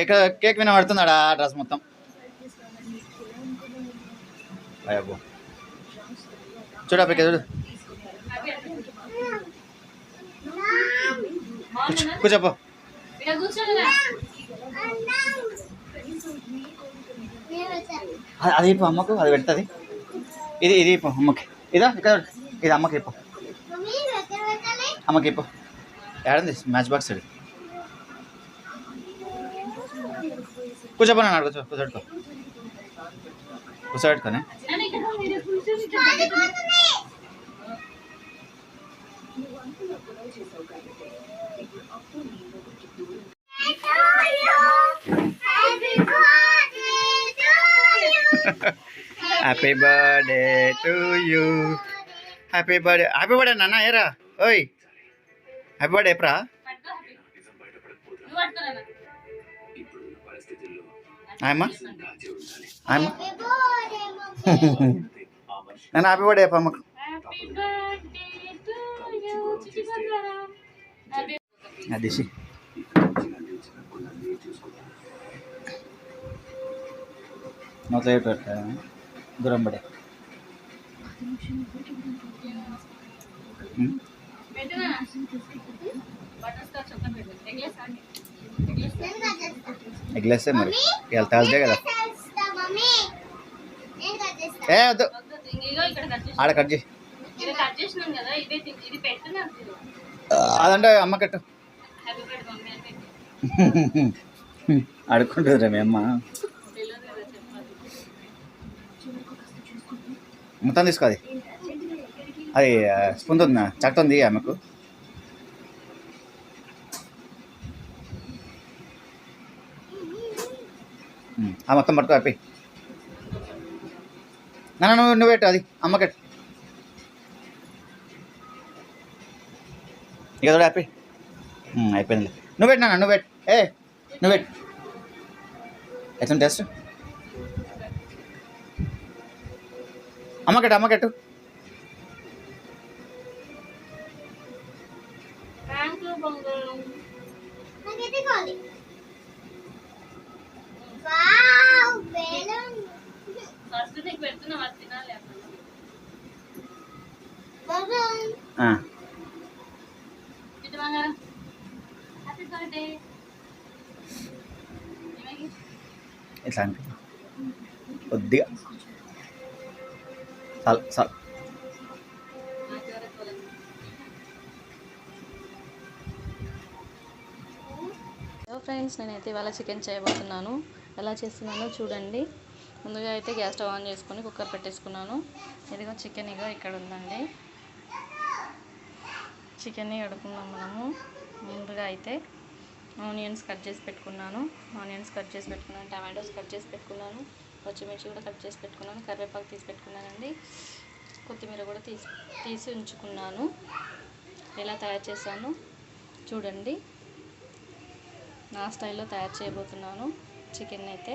ఇక్కడ కేక్ వినబడుతున్నాడా ఆ డ్రెస్ మొత్తం? అయ్యబ్బో. చూడప్ప ఇక్కడ చూడు. కూర్చో- కూర్చోపో. అది- ఇప్పు అమ్మకు అది పెడుతుంది. ఇది ఇది ఇప్పు అమ్మకి. ఇదా ఇక్కడ చూడు. ఇది అమ్మకి ఇప్పు. అమ్మకి ఇప్పు. ఏడంది? మ్యాచ్ బాక్స్ ఇది. కూర్చోపో నాన్న కూర్చో కూర్చోడుకో కూర్చోబెట్టుకొని నన్ను ఇక్కడ మీరు కూర్చొని ఇక్కడ happy birthday to you happy birthday happy birthday నాన్న ఏరా? ఓయ్. హ్యాపీ బర్త్డే ఎప్పుడా ఆయమ్మ? ఆయమ్మ? నాన్న హ్యాపీ బర్త్డే అమ్మకు అది పెట్టా దూరం పడే. పెట్టినా బటర్ స్కాచ్ ఒక్క పెట్టు. ఎగ్లేస్తే మరి? ఇవాళ థర్స్డే కదా. ఏ వద్దు. కట్ చేసి ఆడ కట్ తిను. అదంటే అమ్మ కట్టు. హ్యాపీ బర్త్డే మమ్మీ అని పెట్టు. అడుక్కుంటుంది మీ అమ్మ. మొత్తం తీసుకో అది. అది స్పూన్ ఉంది చట్ట ఉంది ఆమెకు? ఆ మొత్తం పట్టుకో హ్యాపీ నన్ను నువ్వు నువ్వు పెట్టు అది అమ్మకట్టు ఇక చూడ హ్యాపీ అయిపోయింది నువ్వు పెట్టు నాన్న నువ్వు పెట్టు. ఏ నువ్వు పెట్టు. ఎట్లా టెస్ట్? అమ్మ కట్టు పెడుతున్నా అది తినాలి ఇట్లా అంటే కొద్దిగా చాలు చాలు. హలో ఫ్రెండ్స్ నేనైతే ఇవాళ చికెన్ చేయబోతున్నాను ఎలా చేస్తున్నానో చూడండి. ముందుగా అయితే గ్యాస్ స్టవ్ ఆన్ చేసుకొని కుక్కర్ పెట్టేసుకున్నాను. ఇదిగో చికెన్ ఇగో ఇక్కడ ఉందండి. చికెన్ని కడుకుందాం మనము. ముందుగా అయితే ఆనియన్స్ కట్ చేసి పెట్టుకున్నాను. ఆనియన్స్ కట్ చేసి పెట్టుకున్నాను టమాటోస్ కట్ చేసి పెట్టుకున్నాను పచ్చిమిర్చి కూడా కట్ చేసి పెట్టుకున్నాను కరివేపాకు తీసి పెట్టుకున్నానండి. కొత్తిమీర కూడా తీసి తీసి ఉంచుకున్నాను. ఎలా తయారు చేశాను చూడండి. నా స్టైల్లో తయారు చేయబోతున్నాను. చికెన్ అయితే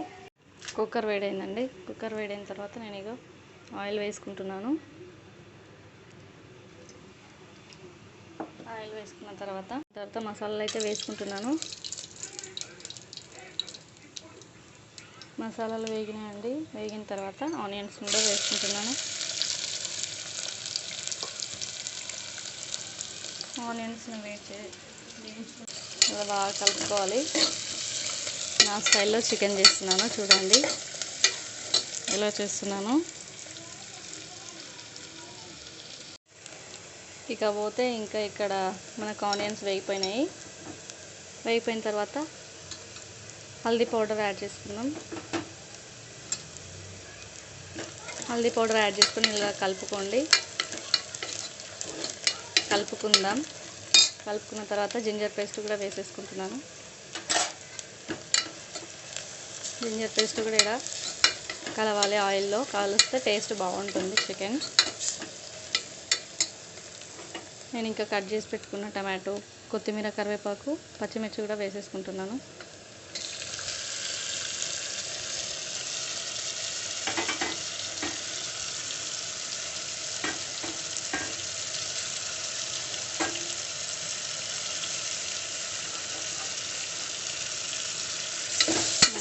కుక్కర్ వేడైందండి. కుక్కర్ వేడైన తర్వాత నేను ఇగో ఆయిల్ వేసుకుంటున్నాను. ఆయిల్ వేసుకున్న తర్వాత తర్వాత మసాలాలు అయితే వేసుకుంటున్నాను. మసాలాలు వేగినాయండి. వేగిన తర్వాత ఆనియన్స్ కూడా వేసుకుంటున్నాను. ఆనియన్స్ని వేసి ఇలా బాగా కలుపుకోవాలి. నా స్టైల్లో చికెన్ చేస్తున్నాను చూడండి. ఎలా చేస్తున్నాను? ఇక పోతే ఇంకా ఇక్కడ మనకు ఆనియన్స్ వేగిపోయినాయి. వేగిపోయిన తర్వాత హల్దీ పౌడర్ యాడ్ చేసుకుందాం. హల్దీ పౌడర్ యాడ్ చేసుకుని ఇలా కలుపుకోండి. కలుపుకుందాం. కలుపుకున్న తర్వాత జింజర్ పేస్ట్ కూడా వేసేసుకుంటున్నాను. జింజర్ పేస్ట్ కూడా ఇక్కడ కలవాలి ఆయిల్లో. కలిస్తే టేస్ట్ బాగుంటుంది చికెన్. నేను ఇంకా కట్ చేసి పెట్టుకున్న టమాటో కొత్తిమీర కరివేపాకు పచ్చిమిర్చి కూడా వేసేసుకుంటున్నాను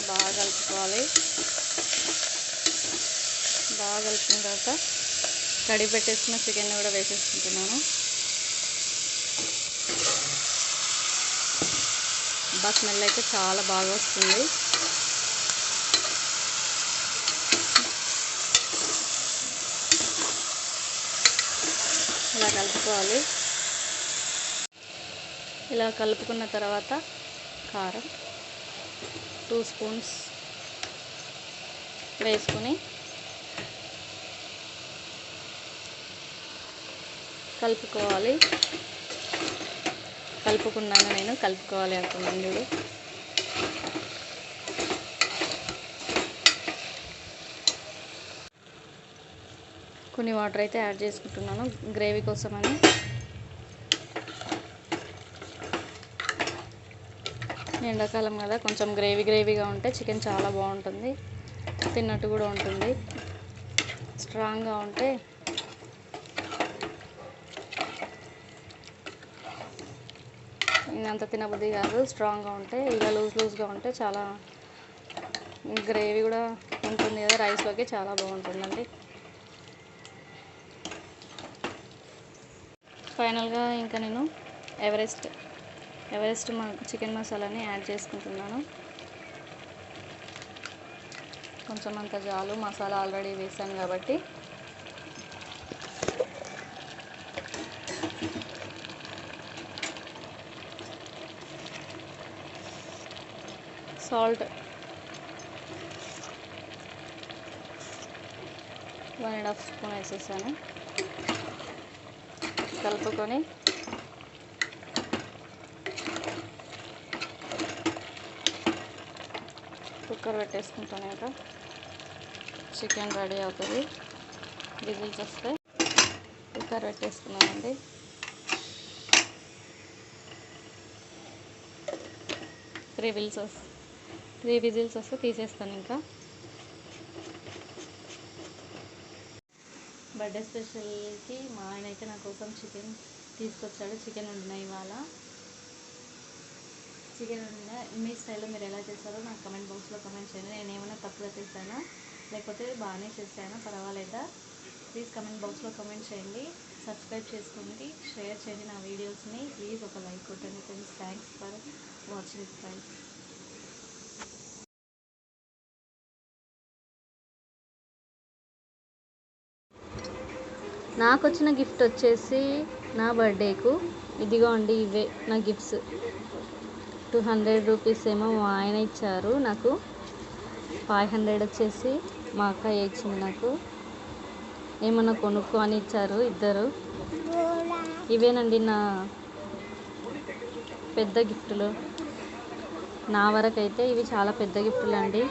బాగా కలుపుకోవాలి. బాగా కలిపిన తర్వాత కడిగి పెట్టేసుకున్న చికెన్ కూడా వేసేసుకుంటున్నాను. బా స్మెల్ అయితే చాలా బాగా వస్తుంది. ఇలా కలుపుకోవాలి. ఇలా కలుపుకున్న తర్వాత కారం. టూ స్పూన్స్ వేసుకుని కలుపుకోవాలి. కలుపుకున్నాను నేను కలుపుకోవాలి అనుకున్నాను చూడు. కొన్ని వాటర్ అయితే యాడ్ చేసుకుంటున్నాను. గ్రేవీ కోసమని ఎండాకాలం కదా కొంచెం గ్రేవీ గ్రేవీగా ఉంటే చికెన్ చాలా బాగుంటుంది. తిన్నట్టు కూడా ఉంటుంది. స్ట్రాంగ్గా ఉంటే అంత తినబుద్ధి కాదు. స్ట్రాంగ్గా ఉంటే ఇలా లూజ్ లూజ్గా ఉంటే చాలా గ్రేవీ కూడా ఉంటుంది కదా రైస్లోకి చాలా బాగుంటుందండి. ఫైనల్గా ఇంకా నేను ఎవరెస్ట్ ఎవరెస్ట్ చికెన్ మసాలాని యాడ్ చేసుకుంటున్నాను. కొంచెం అంత చాలు మసాలా ఆల్రెడీ వేసాను కాబట్టి. Salt. One and half spoon వేసేసాను. కలుపుకొని కుక్కర్ పెట్టేసుకుంటాను ఇంకా. చికెన్ రెడీ అవుతుంది. విజిల్స్ వస్తే కుక్కర్ పెట్టేసుకున్నానండి. త్రీ విజిల్స్ వస్తే త్రీ విజిల్స్ వస్తే తీసేస్తాను ఇంకా. బర్త్డే స్పెషల్కి మా ఆయన అయితే నా కోసం చికెన్ తీసుకొచ్చాడు. చికెన్ ఉండినాయి ఇవాళ. చికెన్ ఉందా మీ స్టైల్లో మీరు ఎలా చేస్తారో నాకు కమెంట్ బాక్స్లో కమెంట్ చేయండి. నేను ఏమైనా తప్పుగా చేశానా? లేకపోతే బాగానే చేశానా? పర్వాలేదా? ప్లీజ్ కమెంట్ బాక్స్లో కమెంట్ చేయండి. సబ్స్క్రైబ్ చేసుకోండి. షేర్ చేయండి నా వీడియోస్ని. ప్లీజ్ ఒక లైక్ కొట్టండి friends. Thanks for watching friends. నాకు వచ్చిన గిఫ్ట్ వచ్చేసి నా బర్త్డేకు. ఇదిగో అండి ఇవే నా గిఫ్ట్స్. టూ హండ్రెడ్ రూపీస్ ఏమో మా ఆయన ఇచ్చారు నాకు. ఫైవ్ హండ్రెడ్ వచ్చేసి మా అక్క ఇచ్చింది నాకు. ఏమన్నా కొనుక్కో అని ఇచ్చారు ఇద్దరు. ఇవేనండి నా పెద్ద గిఫ్టులు. నా వరకు అయితే ఇవి చాలా పెద్ద గిఫ్టులు అండి